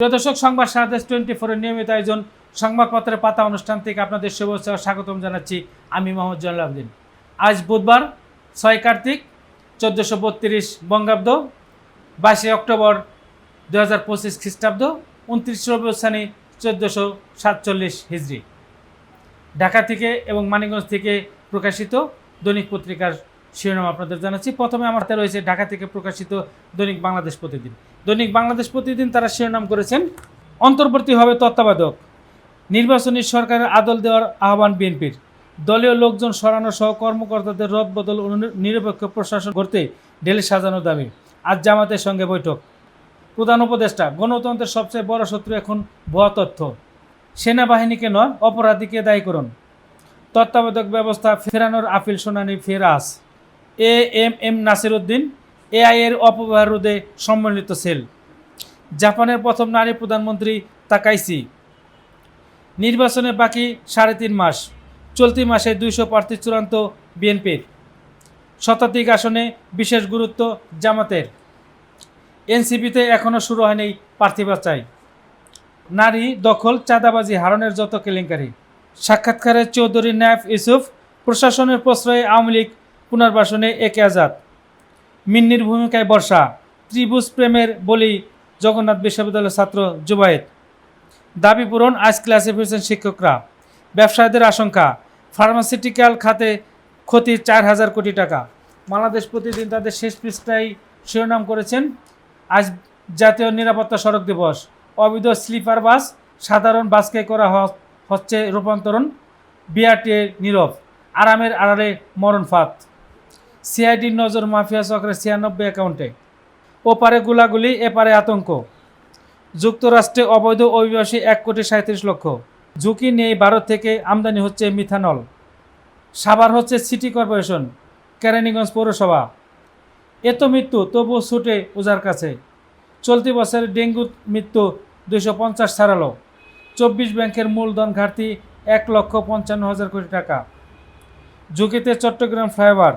প্রিয় দর্শক, সংবাদ সারাদেশ টোয়েন্টি ফোরের নিয়মিত আয়োজন। সংবাদপত্রের পাতা অনুষ্ঠান থেকে আপনাদের শুভেচ্ছা স্বাগতম জানাচ্ছি আমি মোহাম্মদ জালাল আবদিন। আজ বুধবার, ছয় কার্তিক, চোদ্দোশো বত্রিশ বঙ্গাব্দ, বাইশে অক্টোবর দু হাজার পঁচিশ খ্রিস্টাব্দ, উনত্রিশ রবিউসানি চোদ্দোশো সাতচল্লিশ হিজড়ি ঢাকা থেকে এবং মানিকগঞ্জ থেকে প্রকাশিত দৈনিক পত্রিকার শিরোনাম আপনাদের জানাচ্ছি। প্রথমে আমার রয়েছে ঢাকা থেকে প্রকাশিত দৈনিক বাংলাদেশ প্রতিদিন। দৈনিক বাংলাদেশ প্রতিদিন তারা শিরোনাম করেছেন, অন্তর্বর্তী হবে তত্ত্বাবধায়ক। নির্বাচনী সরকারের আদল দেওয়ার আহ্বান বিএনপির। দলীয় লোকজন সরানো সহ কর্মকর্তাদের রদবদল নিরপেক্ষ প্রশাসন করতে ঢেলে সাজানো দাবি। আজ জামাতের সঙ্গে বৈঠক। প্রধান উপদেষ্টা, গণতন্ত্রের সবচেয়ে বড় শত্রু এখন ভুয়া তথ্য। সেনাবাহিনীকে নয়, অপরাধীকে দায়ী করুন। তত্ত্বাবধায়ক ব্যবস্থা ফেরানোর আপিল শুনানি ferrous A M M Nasir Uddin AI এর অপব্যবহার রোধে সম্মিলিত সেল। জাপানের প্রথম নারী প্রধানমন্ত্রী তাকাইসি। নির্বাচনে বাকি সাড়ে তিন মাস। চলতি মাসে দুইশো প্রার্থী চূড়ান্ত বিএনপির। শতাধিক আসনে বিশেষ গুরুত্ব জামাতের। এনসিপিতে এখনও শুরু হয়নি প্রার্থী বাছাই। নারী দখল, চাঁদাবাজি, হারনের যত কেলেঙ্কারি। সাক্ষাৎকারে চৌধুরী নায়ফ ইউসুফ প্রশাসনের প্রশ্রয়ে আওয়ামী লীগ পুনর্বাসনে একে আজাদ। মিন্নির ভূমিকায় বর্ষা, ত্রিভুজ প্রেমের বলি জগন্নাথ বিশ্ববিদ্যালয়ের ছাত্র জুবায়েদ। দাবি পূরণ আজ ক্লাসে ফিরছেন শিক্ষকরা। ব্যবসায়ীদের আশঙ্কা, ফার্মাসিউটিক্যাল খাতে ক্ষতি চার হাজার কোটি টাকা। বাংলাদেশ প্রতিদিন তাদের শেষ পৃষ্ঠায় শিরোনাম করেছেন আজ জাতীয় নিরাপত্তা সড়ক দিবস। অবৈধ স্লিপার বাস, সাধারণ বাসকে করা হচ্ছে রূপান্তরণ। বিআরটি নীরব, আরামের আড়ালে মরণ ফাঁদ। সিআইডির নজর মাফিয়া চক্রের ছিয়ানব্বই অ্যাকাউন্টে ওপারে গুলাগুলি এপারে আতঙ্ক। যুক্তরাষ্ট্রে অবৈধ অভিবাসী এক কোটি সাঁত্রিশ লক্ষ। ঝুঁকি নিয়ে ভারত থেকে আমদানি হচ্ছে মিথানল। সাভার হচ্ছে সিটি কর্পোরেশন, কেরানীগঞ্জ পৌরসভা। এত মৃত্যু তবু ছুটে ওজার কাছে। চলতি বছরে ডেঙ্গু মৃত্যু দুশো পঞ্চাশ ছাড়ালো চব্বিশ ব্যাংকের মূলধন ঘাটতি এক লক্ষ পঞ্চান্ন হাজার কোটি টাকা। ঝুঁকিতে চট্টগ্রাম ফ্লাইওভার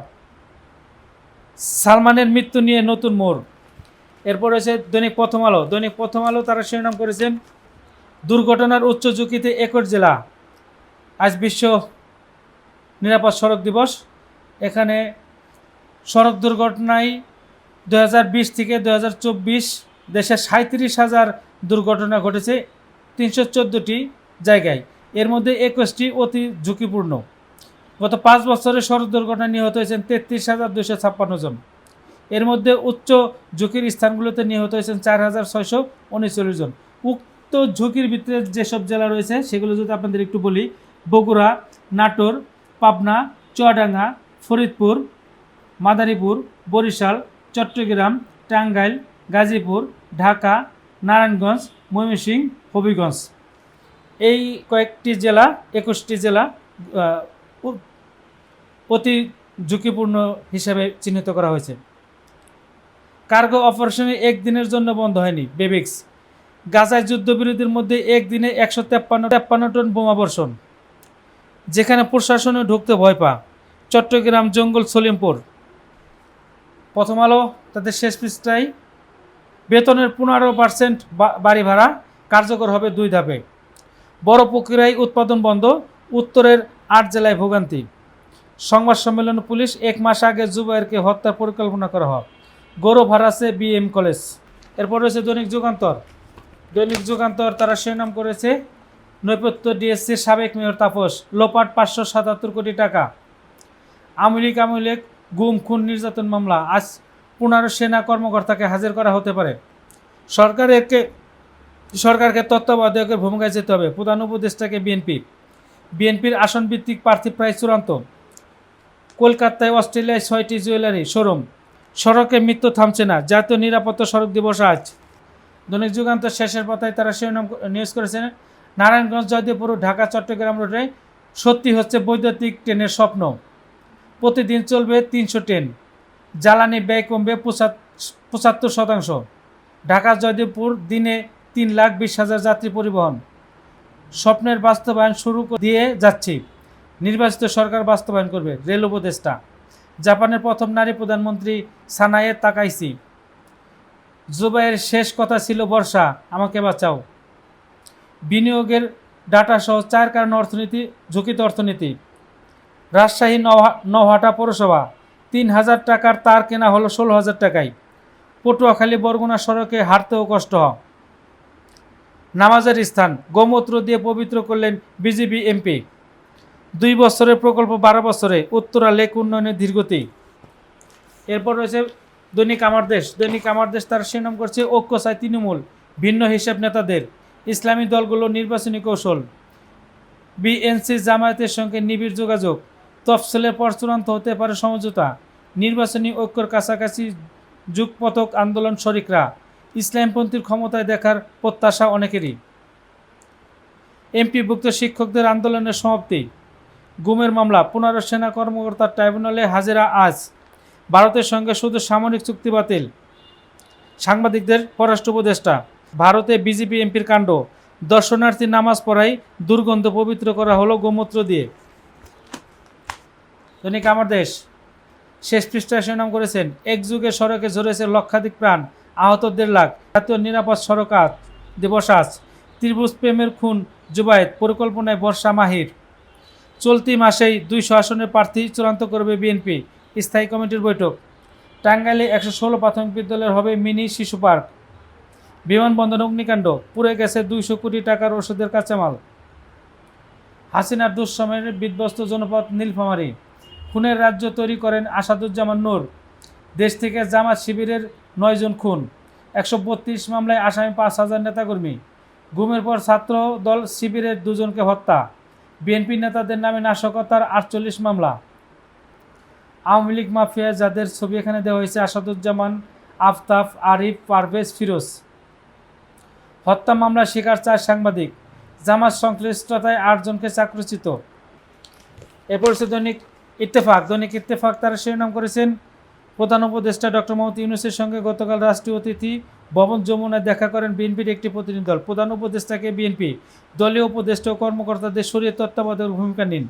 সালমানের মৃত্যু নিয়ে নতুন মোড়। এরপর রয়েছে দৈনিক প্রথম আলো। দৈনিক প্রথম আলো তারা শিরোনাম করেছেন, দুর্ঘটনার উচ্চ ঝুঁকিতে একর জেলা। আজ বিশ্ব নিরাপদ সড়ক দিবস। এখানে সড়ক দুর্ঘটনায় দু হাজার বিশ থেকে দু হাজার চব্বিশ দেশে সাঁত্রিশ হাজার দুর্ঘটনা ঘটেছে তিনশো জায়গায়। এর মধ্যে একুশটি অতি ঝুঁকিপূর্ণ। গত পাঁচ বছরে সড়ক দুর্ঘটনায় নিহত হয়েছেন তেত্রিশ হাজার দুশো ছাপ্পান্ন জন। এর মধ্যে উচ্চ ঝুঁকির স্থানগুলোতে নিহত হয়েছেন চার হাজার ছয়শো উনচল্লিশ জন। উক্ত ঝুঁকির ভিতরে যেসব জেলা রয়েছে, সেগুলো যদি আপনাদের একটু বলি, বগুড়া, নাটোর, পাবনা, চুয়াডাঙ্গা, ফরিদপুর, মাদারীপুর, বরিশাল, চট্টগ্রাম, টাঙ্গাইল, গাজীপুর, ঢাকা, নারায়ণগঞ্জ, ময়মনসিংহ, হবিগঞ্জ। এই কয়েকটি জেলা, একুশটি জেলা অতি ঝুঁকিপূর্ণ হিসাবে চিহ্নিত করা হয়েছে। কার্গো অপারেশনে একদিনের জন্য বন্ধ হয়নি, বেবিক্স। গাজায় যুদ্ধবিরোধীর মধ্যে একদিনে একশো তেপ্পান্ন তেপ্পান্ন টন বোমা বর্ষণ। যেখানে প্রশাসনে ঢুকতে ভয় পা চট্টগ্রাম জঙ্গল সলিমপুর। প্রথম আলো, তাদের শেষ পৃষ্ঠায়, বেতনের পনেরো পার্সেন্ট বাড়ি ভাড়া কার্যকর হবে দুই ধাপে। বড় প্রক্রিয়ায় উৎপাদন বন্ধ, উত্তরের আট জেলায় ভোগান্তি। সংবাদ সম্মেলনে পুলিশ এক মাস আগে জুবাইরকে হত্যার পরিকল্পনা করা হয়। গৌরব হারাছে বিএম কলেজ। এরপর রয়েছে দৈনিক যুগান্তর। দৈনিক যুগান্তর তারা শিরোনাম করেছে, নৈপথ্য ডিএসসির সাবেক মেয়র তাপস, লোপাট পাঁচশো সাতাত্তর কোটি টাকা। আওয়ামী লীগ গুম, খুন, নির্যাতন মামলা, আজ পনেরো সেনা কর্মকর্তাকে হাজির করা হতে পারে। সরকারকে সরকারকে তত্ত্বাবধায়কের ভূমিকায় যেতে হবে। প্রধান উপদেষ্টাকে বিএনপি। বিএনপির আসন ভিত্তিক প্রার্থী প্রায় চূড়ান্ত। কলকাতায় অস্ট্রেলিয়ায় ছয়টি জুয়েলারি, শোরুম। সড়কে মৃত্যু থামছে না। জাতীয় নিরাপত্তা সড়ক দিবস আজ। দৈনিক যুগান্তর শেষের পাতায় তারা শিরোনাম নিউজ করেছেন। নারায়ণগঞ্জ, জয়দেবপুর, ঢাকা, চট্টগ্রাম রোডে সত্যি হচ্ছে বৈদ্যুতিক ট্রেনের স্বপ্ন। প্রতিদিন চলবে তিনশো ট্রেন। জ্বালানি ব্যয় কমবে পঁচাত্তর শতাংশ। ঢাকা, জয়দেবপুর দিনে তিন লাখ বিশ হাজার যাত্রী পরিবহন। স্বপ্নের বাস্তবায়ন শুরু দিয়ে যাচ্ছি। নির্বাচিত সরকার বাস্তবায়ন করবে রেল উপদেষ্টা। জাপানের প্রথম নারী প্রধানমন্ত্রী সানায়ে তাকাইসি। জুবাইয়ের শেষ কথা ছিল, বর্ষা, আমাকে বাঁচাও। বিনিয়োগের ডাটা সহ চার কারণ অর্থনীতি, ঝুঁকিত অর্থনীতি। রাজশাহী নওহাটা পৌরসভা, তিন হাজার টাকার তার কেনা হলো ষোলো হাজার টাকায়। পটুয়াখালী, বরগুনা সড়কে হাঁটতেও কষ্ট। নামাজের স্থান, গোমূত্র দিয়ে পবিত্র করলেন বিজেপি এমপি। দুই বছরের প্রকল্প, বারো বছরে উত্তরা লেক উন্নয়নের ধীরগতি। এরপর রয়েছে দৈনিক আমার দেশ। দৈনিক আমার দেশ তার শিরোনাম করছে, ঐক্য চায় তৃণমূল, ভিন্ন হিসাব নেতাদের। ইসলামী দলগুলো নির্বাচনী কৌশল। বিএনসি জামায়াতের সঙ্গে নিবিড় যোগাযোগ। তফসিলের পর চূড়ান্ত হতে পারে সমঝোতা। নির্বাচনী ঐক্যর কাছাকাছি যুগপথক আন্দোলন শরিকরা। ইসলামপন্থীর ক্ষমতায় দেখার প্রত্যাশা অনেকেরই। এমপিভুক্ত শিক্ষকদের আন্দোলনের সমাপ্তি। গুমের মামলা। পনেরো সেনা কর্মকর্তার ট্রাইব্যুনালে হাজিরা আজ। ভারতের সঙ্গে শুধু সামরিক চুক্তি বাতিল। সাংবাদিকদের পররাষ্ট্র উপদেষ্টা, ভারতে বিজেপি এমপির কাণ্ড। দর্শনার্থী নামাজ পড়াই দুর্গন্ধ পবিত্র করা হলো গোমূত্র দিয়ে। দৈনিক আমার দেশ, শেষ পৃষ্ঠায় শিরোনাম করেছেন, এক যুগে সড়কে ঝরেছে লক্ষাধিক প্রাণ, আহত দেড় লাখ, জাতীয় নিরাপদ সড়ক দিবস আজ। ত্রিভুজ প্রেমের খুন, জুবায়েত, পরিকল্পনায় বর্ষা মাহির। চলতি মাসেই দুইশো আসনের প্রার্থী চূড়ান্ত করবে বিএনপি। স্থায়ী কমিটির বৈঠক। টাঙ্গাইলে একশো ষোলো প্রাথমিক বিদ্যালয়ের হবে মিনি শিশু পার্ক। বিমানবন্দর অগ্নিকাণ্ড, পুড়ে গেছে দুইশো কোটি টাকার ওষুধের কাঁচামাল। হাসিনার দুঃসময়ের বিধ্বস্ত জনপদ নীলফামারী। খুনের রাজ্য তৈরি করেন আসাদুজ্জামান নূর। দেশ থেকে জামাত শিবিরের নয়জন খুন। একশো বত্রিশ মামলায় আসামি পাঁচ হাজার নেতাকর্মী। গুমের পর ছাত্র দল শিবিরের দুজনকে হত্যা। বিএনপি নেতাদের নামে নাশকতার আটচল্লিশ মামলা। আওয়ামী লীগ মাফিয়া যাদের ছবি এখানে দেওয়া হয়েছে, আসাদুজ্জামান, আফতাব, আরিফ, পারভেজ, ফিরোজ। হত্যা মামলা শিকার চার সাংবাদিক। জামাত সংশ্লিষ্টতায় আটজনকে চাকরিচ্যুত। এরপর হচ্ছে দৈনিক ইত্তেফাক। দৈনিক ইত্তেফাক তারা শিরোনাম করেছেন প্রধান উপদেষ্টা ডক্টর মোহাম্মদ ইউনুসের সঙ্গে গতকাল রাষ্ট্রীয় অতিথি ভবন যমুনায় দেখা করেন বিএনপির একটি প্রতিনিধি দল। প্রধান উপদেষ্টাকে বিএনপি, দলীয় উপদেষ্টা ও কর্মকর্তাদের সরিয়ে তত্ত্বাবধায়ক ভূমিকা নিন।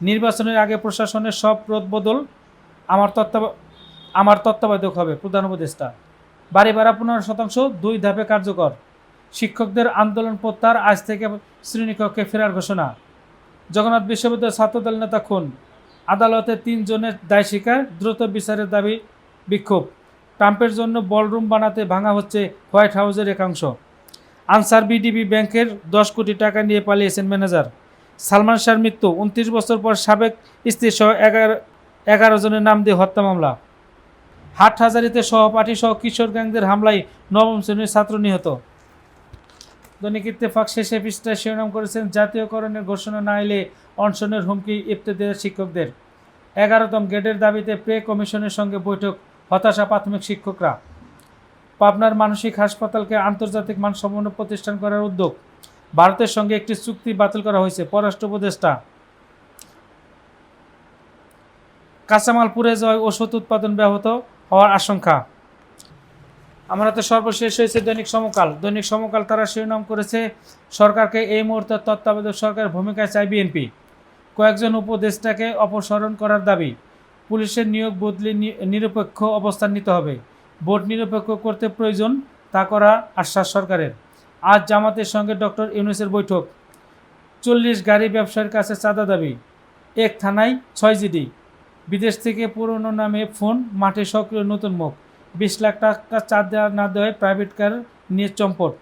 নির্বাচনের আগে প্রশাসনের সব রদবদল আমার তত্ত্বাব আমার তত্ত্বাবধায়ক হবে প্রধান উপদেষ্টা। বাড়ি ভাড়া পনেরো শতাংশ, দুই ধাপে কার্যকর। শিক্ষকদের আন্দোলন প্রত্যাহার, আজ থেকে শ্রেণীকক্ষে ফেরার ঘোষণা। জগন্নাথ বিশ্ববিদ্যালয়ের ছাত্রদল নেতা খুন। আদালতে তিনজনের দায় স্বীকার, দ্রুত বিচারের দাবি বিক্ষোভ। ট্রাম্পের জন্য বলরুম বানাতে ভাঙা হচ্ছে হোয়াইট হাউসের একাংশ। আনসার বিডিবি ব্যাংকের দশ কোটি টাকা নিয়ে পালিয়েছেন ম্যানেজার। সালমান শাহর মৃত্যু, উনত্রিশ বছর পর সাবেক স্ত্রী সহ এগারো এগারো জনের নাম দিয়ে হত্যা মামলা। হাটহাজারিতে সহপাঠী সহ কিশোর গ্যাংদের হামলায় নবম শ্রেণির ছাত্র নিহত। দৈনিক ইত্তেফাক শেষে পৃষ্ঠায় শিরোনাম করেছেন, জাতীয়করণের ঘোষণা না এলে অনশনের হুমকি ইফতেদের শিক্ষকদের। এগারোতম গেটের দাবিতে প্রে কমিশনের সঙ্গে বৈঠক। হতাশা প্রাথমিক শিক্ষকরা। পাবনার মানসিক হাসপাতালকে আন্তর্জাতিক মানসম্পন্ন প্রতিষ্ঠান করার উদ্যোগ ভারতের সঙ্গে একটি চুক্তি বাতিল করা হয়েছে পররাষ্ট্র উপদেষ্টা। কাঁচামাল পুড়ে যাওয়ায় ওষুধ উৎপাদন ব্যাহত হওয়ার আশঙ্কা। আমরা তো সর্বশেষ হয়েছে দৈনিক সমকাল। দৈনিক সমকাল তারা শিরোনাম করেছে, সরকারকে এই মুহূর্তে তত্ত্বাবধায়ক সরকারের ভূমিকায় চায় বিএনপি। কয়েকজন উপদেষ্টাকে অপসারণ করার দাবি। পুলিশের নিয়োগ বদলে নিরপেক্ষ অবস্থান নিতে হবে। ভোট নিরপেক্ষ করতে প্রয়োজন তা করা আশ্বাস সরকারের। আজ জামাতের সঙ্গে ডক্টর ইউনুসের বৈঠক। চল্লিশ গাড়ি ব্যবসায়ীর কাছে চাঁদা দাবি। এক থানায় ছয় জিডি। বিদেশ থেকে পুরনো নামে ফোন, মাঠে সক্রিয় নতুন মুখ। বিশ লাখ টাকা চাঁদ না দেওয়ায় প্রাইভেট কার নিয়ে চম্পট।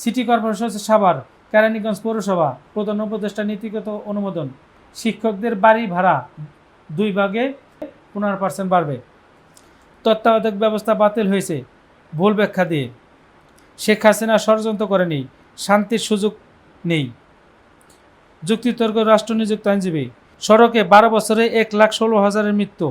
সিটি কর্পোরেশন সাভার, কেরানীগঞ্জ পৌরসভা, প্রধান উপদেষ্টা নীতিগত অনুমোদন। শিক্ষকদের বাড়ি ভাড়া দুই ভাগে পনেরো পার্সেন্ট বাড়বে। তত্ত্বাবধায়ক ব্যবস্থা বাতিল হয়েছে ভুল ব্যাখ্যা দিয়ে। শেখ হাসিনা ষড়যন্ত্র করেনি, শান্তির সুযোগ নেই। যুক্তিতর্ক রাষ্ট্র নিযুক্ত আইনজীবী, সড়কে বারো বছরে এক লাখ ষোলো হাজারের মৃত্যু।